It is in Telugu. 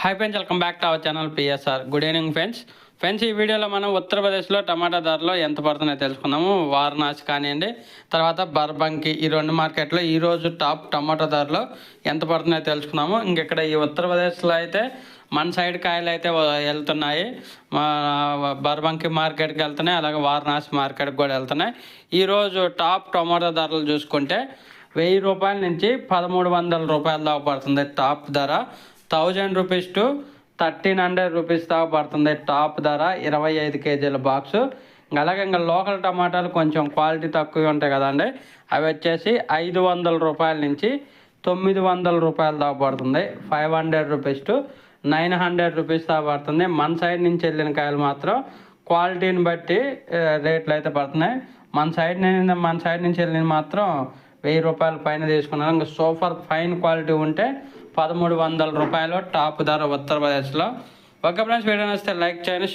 Hi friends welcome back to our channel PSR good evening friends friends ఈ వీడియోలో మనం ఉత్తరప్రదేశ్లో టమాటా ధరలు ఎంత పడుతున్నాయో తెలుసుకుందాము. వారణాసి కానివ్వండి తర్వాత బర్బంకి ఈ రెండు మార్కెట్లో ఈరోజు టాప్ టమాటా ధరలు ఎంత పడుతున్నాయో తెలుసుకుందాము. ఇంకెక్కడ ఈ ఉత్తరప్రదేశ్లో అయితే మన సైడ్ కాయలు అయితే వెళ్తున్నాయి. మా బర్బంకి మార్కెట్కి వెళ్తున్నాయి అలాగే వారణాసి మార్కెట్కి కూడా వెళ్తున్నాయి. ఈరోజు టాప్ టమాటా ధరలు చూసుకుంటే వెయ్యి రూపాయల నుంచి పదమూడు వందల రూపాయల దాకా పడుతుంది టాప్ ధర. Thousand rupees to thirteen hundred rupees దాకా పడుతుంది. టాప్ ధర ఇరవై ఐదు కేజీల బాక్స్. అలాగే ఇంకా లోకల్ టమాటాలు కొంచెం క్వాలిటీ తక్కువ ఉంటాయి కదండి. అవి వచ్చేసి ఐదు వందల రూపాయల నుంచి తొమ్మిది వందల రూపాయల దాకా పడుతుంది. Five hundred rupees to nine hundred rupees దాకా పడుతుంది. మన సైడ్ నుంచి వెళ్ళిన కాయలు మాత్రం క్వాలిటీని బట్టి రేట్లు అయితే పడుతున్నాయి. మన సైడ్ నుంచి మన సైడ్ నుంచి వెళ్ళిన మాత్రం వెయ్యి రూపాయల పైన తీసుకున్నారు. ఇంకా సూపర్ ఫైన్ క్వాలిటీ ఉంటే పదమూడు వందల రూపాయలు టాప్ ధర ఉత్తరప్రదేశ్లో. ఓకే ఫ్రెండ్స్ వీడియో నచ్చితే లైక్ చేయండి